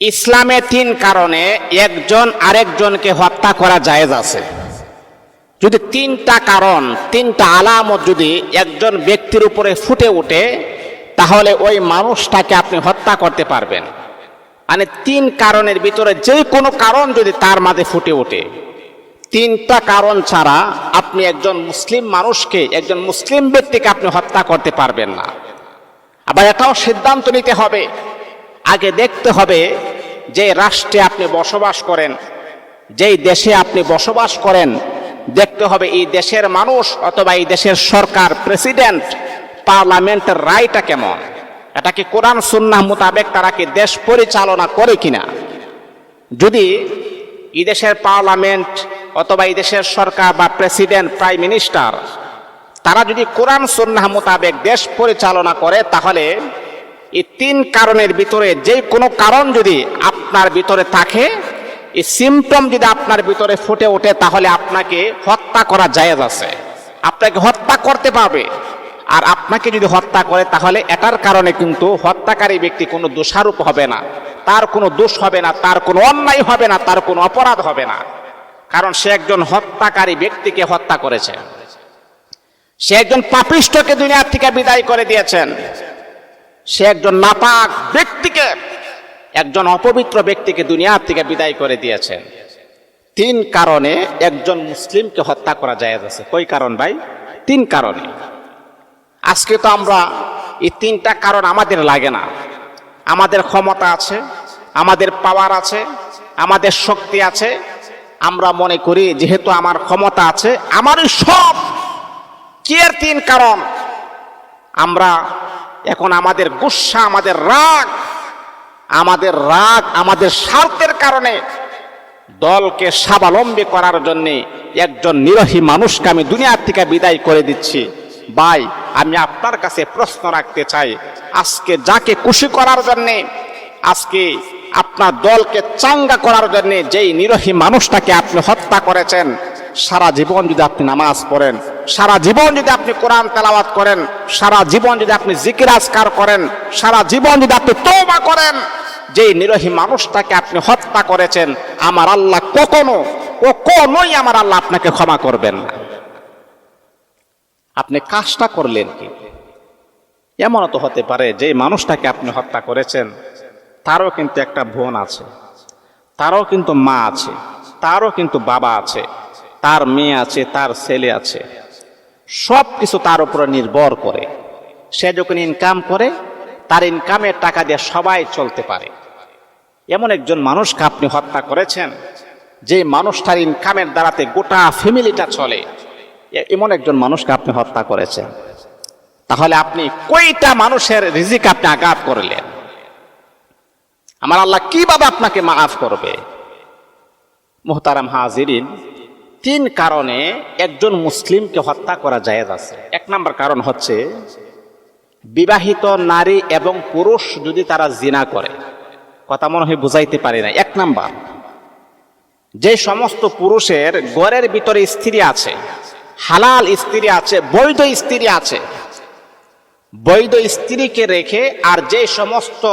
ইসলামে তিন কারণে একজন আরেকজনকে হত্যা করা জায়েজ আছে। যদি তিনটা কারণ, তিনটা আলামত যদি একজন ব্যক্তির উপরে ফুটে ওঠে, তাহলে ওই মানুষটাকে আপনি হত্যা করতে পারবেন। মানে তিন কারণের ভিতরে যে কোনো কারণ যদি তার মাঝে ফুটে ওঠে। তিনটা কারণ ছাড়া আপনি একজন মুসলিম মানুষকে, একজন মুসলিম ব্যক্তিকে আপনি হত্যা করতে পারবেন না। আবার এটাও সিদ্ধান্ত নিতে হবে। আগে দেখতে হবে যে রাষ্ট্রে আপনি বসবাস করেন, যেই দেশে আপনি বসবাস করেন, দেখতে হবে এই দেশের মানুষ অথবা এই দেশের সরকার, প্রেসিডেন্ট, পার্লামেন্টের রায়টা কেমন? এটা কি কোরআন, সুন্নাহ মোতাবেক তারা কি দেশ পরিচালনা করে কিনা? যদি এই দেশের পার্লামেন্ট অথবা এই দেশের সরকার বা প্রেসিডেন্ট, প্রাইম মিনিস্টার, তারা যদি কোরআন, সুন্নাহ মোতাবেক দেশ পরিচালনা করে, তাহলে এই তিন কারণের ভিতরে যে কোনো কারণ যদি আপনার ভিতরে থাকে, এই সিমটম যদি আপনার ভিতরে ফুটে ওঠে, তাহলে আপনাকে হত্যা করা জায়েজ আছে। আপনাকে হত্যা করতে পারবে। আর আপনাকে যদি হত্যা করে, তাহলে এটার কারণে কিন্তু হত্যাকারী ব্যক্তি কোনো দোষারোপ হবে না। তার কোনো দোষ হবে না, তার কোনো অন্যায় হবে না, তার কোনো অপরাধ হবে না। কারণ সে একজন হত্যাকারী ব্যক্তিকে হত্যা করেছে। সে একজন পাপিষ্টকে দুনিয়ার থেকে বিদায় করে দিয়েছেন। সে একজন নাপাক ব্যক্তিকে, একজন অপবিত্র ব্যক্তিকে দুনিয়ার থেকে বিদায় করে দিয়েছেন তিন কারণে একজন মুসলিমকে হত্যা করা যায় আছে। কই কারণ ভাই? তিন কারণে। আজকে তো আমরা এই তিনটা কারণ আমাদের লাগে না। আমাদের ক্ষমতা আছে, আমাদের পাওয়ার আছে, আমাদের শক্তি আছে। আমরা মনে করি, যেহেতু আমার ক্ষমতা আছে, আমারই সব। কি তিন কারণ? আমরা এখন আমাদের গুসা, আমাদের রাগ আমাদের রাগ, আমাদের স্বার্থের কারণে দলকে স্বাবলম্বী করার জন্য একজন নিরহী মানুষকে আমি দুনিয়ার থেকে বিদায় করে দিচ্ছি। ভাই, আমি আপনার কাছে প্রশ্ন রাখতে চাই। আজকে যাকে খুশি করার জন্যে, আজকে আপনার দলকে চাঙ্গা করার জন্য যেই নিরহী মানুষটাকে আপনি হত্যা করেছেন সারা জীবন যদি আপনি নামাজ পড়েন, সারা জীবন যদি আপনি কোরআন তেলাওয়াত করেন, সারা জীবন যদি আপনি জিকিরাজকার করেন, সারা জীবন যদি আপনি তৌবা করেন, যেই নিরহী মানুষটাকে আপনি হত্যা করেছেন, আমার আল্লাহ কখনো কখনোই আমার আল্লাহ আপনাকে ক্ষমা করবেন না। আপনি কাজটা করলেন কি? এমনও তো হতে পারে যে মানুষটাকে আপনি হত্যা করেছেন, তারও কিন্তু একটা বোন আছে, তারও কিন্তু মা আছে, তারও কিন্তু বাবা আছে তার মেয়ে আছে, তার ছেলে আছে, সব কিছু তার উপরে নির্ভর করে। সে যখন ইনকাম করে, তার ইনকামের টাকা দিয়ে সবাই চলতে পারে। এমন একজন মানুষকে আপনি হত্যা করেছেন, যে মানুষটার ইনকামের দ্বারাতে গোটা ফ্যামিলিটা চলে। এমন একজন মানুষকে আপনি হত্যা করেছেন। তাহলে আপনি কয়টা মানুষের রিজিক আপনি আঘাত করলেন? আমার আল্লাহ কীভাবে আপনাকে মাফ করবে? মোহতারাম হাজিরিন তিন কারণে একজন মুসলিমকে হত্যা করা জায়েজ আছে। এক নম্বর কারণ হচ্ছে, বিবাহিত নারী এবং পুরুষ যদি তারা জিনা করে, কথা মনে হয় বুঝাইতে পারি না। এক নাম্বার, যে সমস্ত পুরুষের ঘরের ভিতরে স্ত্রী আছে, হালাল স্ত্রী আছে, বৈধ স্ত্রী আছে, বৈধ স্ত্রীকে রেখে আর যে সমস্ত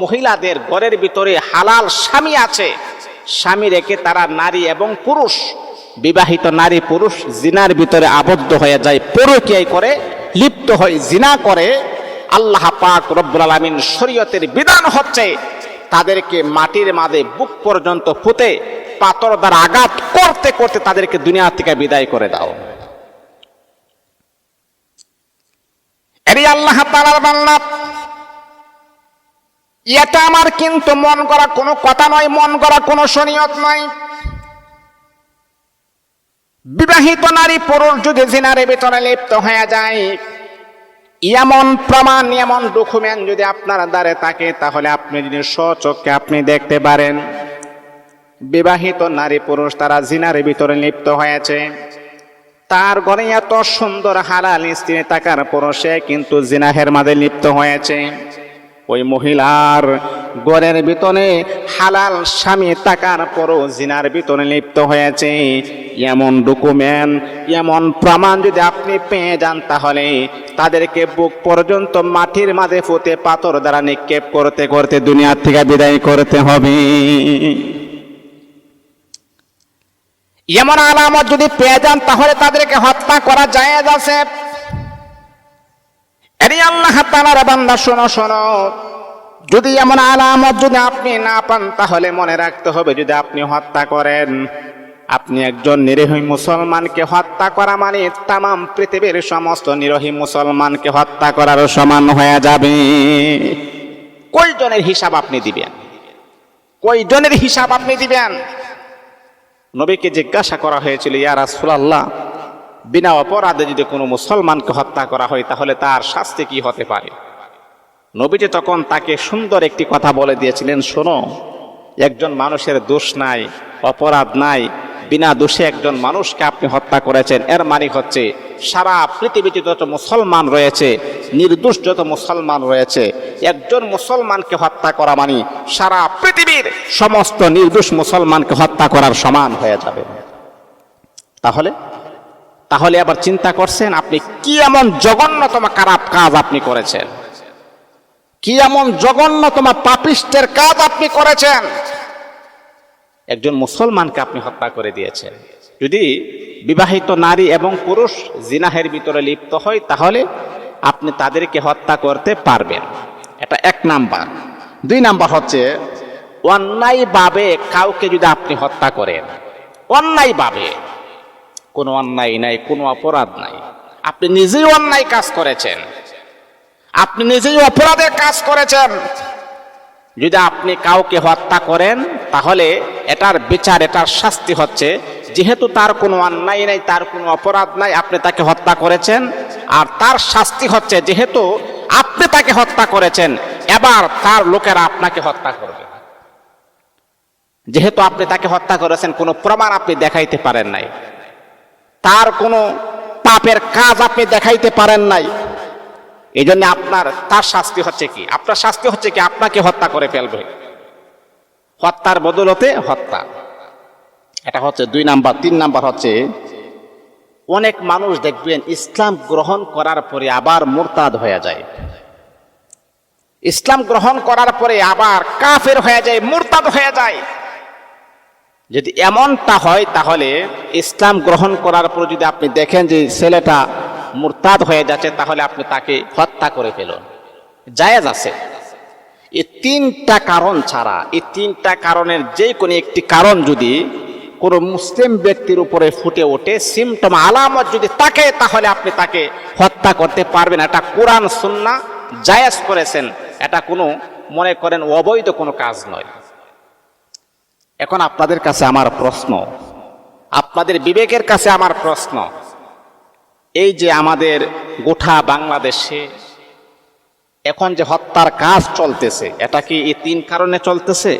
মহিলাদের ঘরের ভিতরে হালাল স্বামী আছে, স্বামী রেখে তারা নারী এবং পুরুষ বিবাহিত নারী পুরুষ জিনার ভিতরে আবদ্ধ হয়ে যায়, পরকীয়ায় করে, লিপ্ত হয়ে জিনা করে, আল্লাহ পাক রব্বুল আলামিন শরীয়তের বিধান হচ্ছে তাদেরকে মাটির মাঝে বুক পর্যন্ত পুঁতে পাথর দ্বারা আঘাত করতে করতে তাদেরকে দুনিয়া থেকে বিদায় করে দাও। এরই আল্লাহ তালার বাংলা এটা আমার কিন্তু মন করা কোনো কথা নয়, মন করা কোনো শরীয়ত নয়। বিবাহিত নারী পুরুষ যদি জিনারে ভিতরে লিপ্ত হয়ে যায়। এমন প্রমাণ, এমন ডকুমেন্ট যদি আপনার দ্বারে থাকে, তাহলে আপনি যদি স্বচক্ষে আপনি দেখতে পারেন, বিবাহিত নারী পুরুষ তারা জিনারে ভিতরে লিপ্ত হয়েছে। তার ঘরে এত সুন্দর হালাল স্ত্রী থাকার পরও সে কিন্তু জিনাহের মাঝে লিপ্ত হয়েছে। ওই মহিলার ঘরের ভিতরে হালাল স্বামী থাকার পরও জিনার ভিতরে লিপ্ত হয়েছে। এমন ডকুমেন্ট, এমন প্রমাণ যদি আপনি পেয়ে যান তাহলে তাদেরকে বুক পর্যন্ত মাটির মাঝে ফুতে পাথর দ্বারা নিক্ষেপ করতে করতে দুনিয়ার থেকে বিদায় করতে হবে। এমন আলামত যদি পেয়ে যান তাহলে তাদেরকে হত্যা করা যায় আছে। এরই আল্লাহ তালার বান্দা, শোনো শোনো। যদি এমন আলামত যদি আপনি না পান, তাহলে মনে রাখতে হবে যদি আপনি হত্যা করেন। আপনি একজন নিরীহ মুসলমানকে হত্যা করা মানে তাম পৃথিবীর সমস্ত নিরহী মুসলমানকে হত্যা করার সমান হয়ে যাবে। কয়জনের হিসাব আপনি দিবেন? কয়জনের হিসাব আপনি দিবেন? নবীকে জিজ্ঞাসা করা হয়েছিল, ইয়া রাসূলুল্লাহ, বিনা অপরাধে যদি কোনো মুসলমানকে হত্যা করা হয়, তাহলে তার শাস্তি কি হতে পারে? নবীজি তখন তাকে সুন্দর একটি কথা বলে দিয়েছিলেন, শোনো, একজন মানুষের দোষ নাই, অপরাধ নাই, বিনা দোষে একজন মানুষকে আপনি হত্যা করেছেন। এর মানে হচ্ছে, সারা পৃথিবীতে যত মুসলমান রয়েছে, নির্দোষ যত মুসলমান রয়েছে, একজন মুসলমানকে হত্যা করা মানে সারা পৃথিবীর সমস্ত নির্দোষ মুসলমানকে হত্যা করার সমান হয়ে যাবে। তাহলে তাহলে আবার চিন্তা করছেন, আপনি কি এমন জঘন্যতম খারাপ কাজ আপনি করেছেন? কি এমন জঘন্যতম পাপিষ্টের কাজ আপনি করেছেন? একজন মুসলমানকে আপনি হত্যা করে দিয়েছেন। যদি বিবাহিত নারী এবং পুরুষ জিনাহের ভিতরে লিপ্ত হয়, তাহলে আপনি তাদেরকে হত্যা করতে পারবেন। এটা এক নাম্বার। দুই নাম্বার হচ্ছে অন্যায়ভাবে কাউকে যদি আপনি হত্যা করেন অন্যায়ভাবে কোনো অন্যায় নাই, কোনো অপরাধ নাই। আপনি নিজেই অন্যায় কাজ করেছেন। আপনি নিজেই অপরাধের কাজ করেছেন। যদি আপনি কাউকে হত্যা করেন, তাহলে এটার বিচার, এটার শাস্তি হচ্ছে। যেহেতু তার কোনো অন্যায় নাই, তার কোনো অপরাধ নাই, আপনি তাকে হত্যা করেছেন। আর তার শাস্তি হচ্ছে যেহেতু আপনি তাকে হত্যা করেছেন, এবার তার লোকেরা আপনাকে হত্যা করবে। যেহেতু আপনি তাকে হত্যা করেছেন, কোনো প্রমাণ আপনি দেখাইতে পারেন নাই। তার কোনো পাপের কাজ আপনি দেখাইতে পারেন নাই। এই জন্য আপনার, তার শাস্তি হচ্ছে কি? আপনার শাস্তি হচ্ছে কি? আপনাকে হত্যা করে ফেলবে। হত্যার বদলতে হত্যা। এটা হচ্ছে দুই নাম্বার। তিন নাম্বার হচ্ছে, অনেক মানুষ দেখবেন ইসলাম গ্রহণ করার পরে আবার মোরতাদ হয়ে যায়। ইসলাম গ্রহণ করার পরে আবার কাফের হয়ে যায়, মোরতাদ হয়ে যায়। যদি এমনটা হয়, তাহলে ইসলাম গ্রহণ করার পর যদি আপনি দেখেন যে ছেলেটা মুরতাদ হয়ে যাচ্ছে, তাহলে আপনি তাকে হত্যা করে ফেলুন। জায়েজ আছে। এই তিনটা কারণ ছাড়া, এই তিনটা কারণের যে কোনো একটি কারণ যদি কোনো মুসলিম ব্যক্তির উপরে ফুটে ওঠে সিমটম আলামত যদি তাকে তাহলে আপনি তাকে হত্যা করতে পারবেন। এটা কোরআন সুন্না জায়েজ করেছেন। এটা কোনো, মনে করেন, অবৈধ কোনো কাজ নয়। এখন আপনাদের কাছে আমার প্রশ্ন। আপনাদের বিবেকের কাছে আমার প্রশ্ন। এই যে আমাদের গোটা বাংলাদেশে এখন যে হত্যার কাজ চলতেছে, এটা কি এই তিন কারণে চলতেছে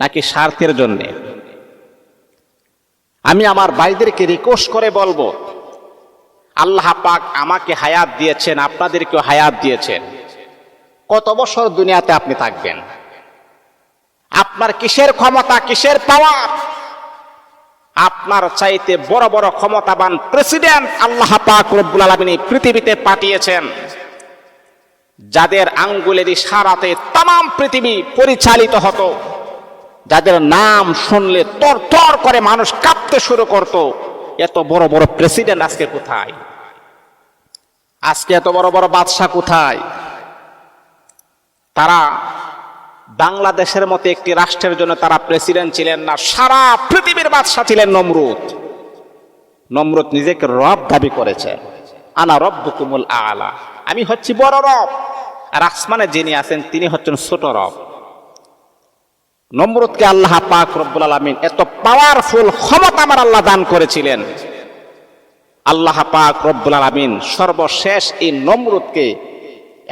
নাকি স্বার্থের জন্যে? আমি আমার ভাইদেরকে রিকোয়েস্ট করে বলব, আল্লাহ পাক আমাকে হায়াত দিয়েছেন, আপনাদেরকেও হায়াত দিয়েছেন। কত বছর দুনিয়াতে আপনি থাকবেন? আপনার কিসের ক্ষমতা, কিসের পাওয়ার আপনার চাইতে বড় বড় ক্ষমতাবান প্রেসিডেন্ট আল্লাহ পাক রব্বুল আলমিন পৃথিবীতে পাঠিয়েছেন। যাদের আঙ্গুলের ইশারাতে তাম পৃথিবী পরিচালিত হতো, যাদের নাম শুনলে তর তর করে মানুষ কাঁপতে শুরু করত, এত বড় বড় প্রেসিডেন্ট আজকে কোথায়? আজকে এত বড় বড় বাদশাহ কোথায়? তারা বাংলাদেশের মতো একটি রাষ্ট্রের জন্য তারা প্রেসিডেন্ট ছিলেন না, সারা পৃথিবীর বাদশাহ ছিলেন নমরুদ। নমরুদ নিজেকে রব দাবি করেছে। আনা রব কুমুল আলা। আমি হচ্ছি বড় রব। আর আসমানে যিনি আছেন, তিনি হচ্ছেন ছোট রব। নমরুদকে আল্লাহ পাক রব্বুল আলমিন এত পাওয়ারফুল ক্ষমতা আমার আল্লাহ দান করেছিলেন। আল্লাহ পাক রব্বুল আলমিন সর্বশেষ এই নমরুদকে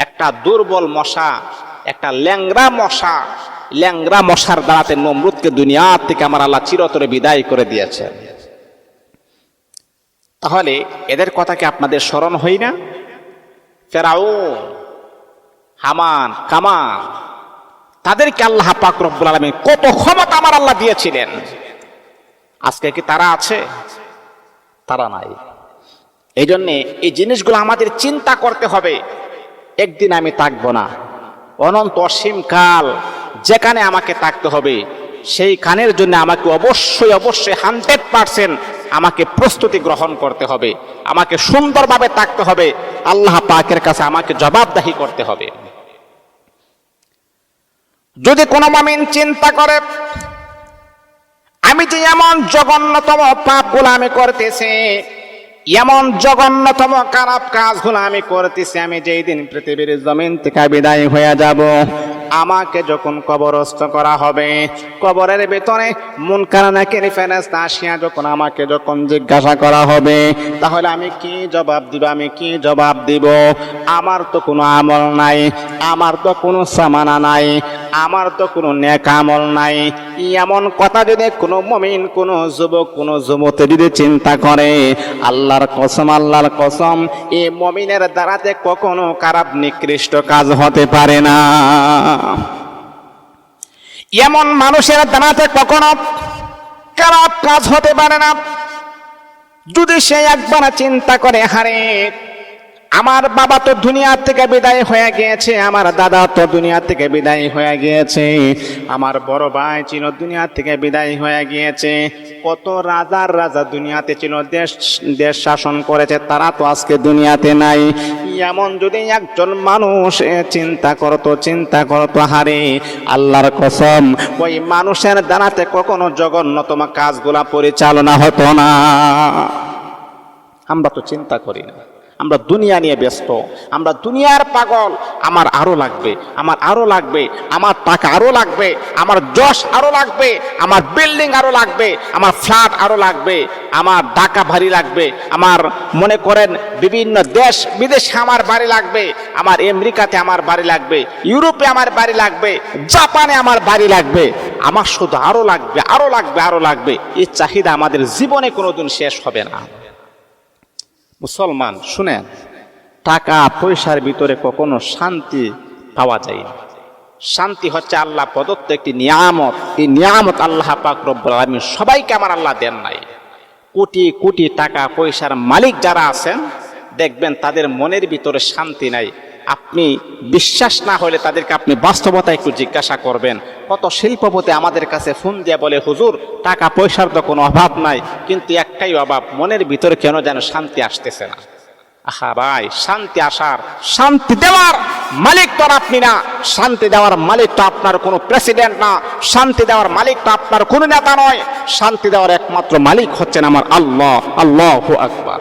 একটা দুর্বল মশা, একটা ল্যাংরা মশা ল্যাংরা মশার দ্বারাতে নমরুদকে দুনিয়া থেকে আমার আল্লাহ চিরতরে বিদায় করে দিয়েছেন তাহলে এদের কথা কি আপনাদের স্মরণ হই না? ফেরাও হামান, কামান, তাদেরকে আল্লাহ পাক রব্বুল আলমী কত ক্ষমতা আমার আল্লাহ দিয়েছিলেন? আজকে কি তারা আছে? তারা নাই। এই জন্যে এই জিনিসগুলো আমাদের চিন্তা করতে হবে। একদিন আমি থাকব না। অনন্ত অসীম কাল যেখানে আমাকে থাকতে হবে সেই কানের জন্য আমাকে অবশ্যই অবশ্যই হান্ড্রেড পার্সেন্ট আমাকে প্রস্তুতি গ্রহণ করতে হবে, আমাকে সুন্দরভাবে থাকতে হবে, আল্লাহ পাকের কাছে আমাকে জবাবদাহি করতে হবে। যদি কোনো মামিন চিন্তা করে, আমি যে এমন জঘন্যতম পাপগুলো আমি করতেছি এমন জঘন্যতম খারাপ কাজগুলো আমি করতেছি, আমি যেই দিন পৃথিবীর জমিন থেকে বিদায় হয়ে যাব, আমাকে যখন কবরস্থ করা হবে, কবরের ভেতরে মন কারানাকের ফেরেস্তা আসিয়া যখন আমাকে যখন জিজ্ঞাসা করা হবে, তাহলে আমি কি জবাব দিব, আমি কি জবাব দিব? আমার তো কোনো আমল নাই, আমার তো কোনো সামানা নাই আমার তো কোনো নেক আমল নাই। এমন কথা যদি কোনো মমিন, কোনো যুবক, কোনো যুবতী যদি চিন্তা করে, আল্লাহর কসম আল্লাহর কসম, এ মমিনের দ্বারাতে কখনো খারাপ, নিকৃষ্ট কাজ হতে পারে না। এমন মানুষের দ্বারাতে কখনো খারাপ কাজ হতে পারে না। যদি সে একবার চিন্তা করে, হারে আমার বাবা তো দুনিয়া থেকে বিদায় হয়ে গিয়েছে, আমার দাদা তো দুনিয়া থেকে বিদায় হয়ে গিয়েছে, আমার বড় ভাই ছিল দুনিয়া থেকে বিদায় হয়ে গিয়েছে, কত রাজার রাজা দুনিয়াতে ছিল, দেশ দেশ শাসন করেছে, তারা তো আজকে দুনিয়াতে নাই। এমন যদি একজন মানুষ চিন্তা করতো চিন্তা করতো, হারে আল্লাহর কসম, ওই মানুষের দ্বারাতে কখনো জঘন্যতম কাজগুলা পরিচালনা হতো না। আমরা তো চিন্তা করি না। আমরা দুনিয়া নিয়ে ব্যস্ত। আমরা দুনিয়ার পাগল, আমার আরও লাগবে, আমার আরও লাগবে, আমার টাকা আরও লাগবে, আমার যশ আরও লাগবে, আমার বিল্ডিং আরও লাগবে, আমার ফ্ল্যাট আরও লাগবে, আমার ঢাকা ভারী লাগবে, আমার মনে করেন বিভিন্ন দেশ বিদেশে আমার বাড়ি লাগবে, আমার আমেরিকাতে আমার বাড়ি লাগবে, ইউরোপে আমার বাড়ি লাগবে, জাপানে আমার বাড়ি লাগবে, আমার শুধু আরও লাগবে আরও লাগবে আরও লাগবে, এই চাহিদা আমাদের জীবনে কোনোদিন শেষ হবে না। মুসলমান, শুনেন, টাকা পয়সার ভিতরে কখনো শান্তি পাওয়া যায় না। শান্তি হচ্ছে আল্লাহ প্রদত্ত একটি নিয়ামত। এই নিয়ামত আল্লাহ পাক আলামিন সবাইকে আমার আল্লাহ দেন নাই। কোটি কোটি টাকা পয়সার মালিক যারা আছেন, দেখবেন তাদের মনের ভিতরে শান্তি নাই। আপনি বিশ্বাস না হলে তাদেরকে আপনি বাস্তবতা একটু জিজ্ঞাসা করবেন। কত শিল্পপতি আমাদের কাছে ফোন দিয়ে বলে, হুজুর, টাকা পয়সার তো কোনো অভাব নাই, কিন্তু একটাই অভাব, মনের ভিতরে কেন যেন শান্তি আসতেছে না? আহা ভাই, শান্তি আসার, শান্তি দেওয়ার মালিক তো আপনি না। শান্তি দেওয়ার মালিক তো আপনার কোনো প্রেসিডেন্ট না। শান্তি দেওয়ার মালিক তো আপনার কোনো নেতা নয়। শান্তি দেওয়ার একমাত্র মালিক হচ্ছেন আমার আল্লাহ আল্লাহ আকবার।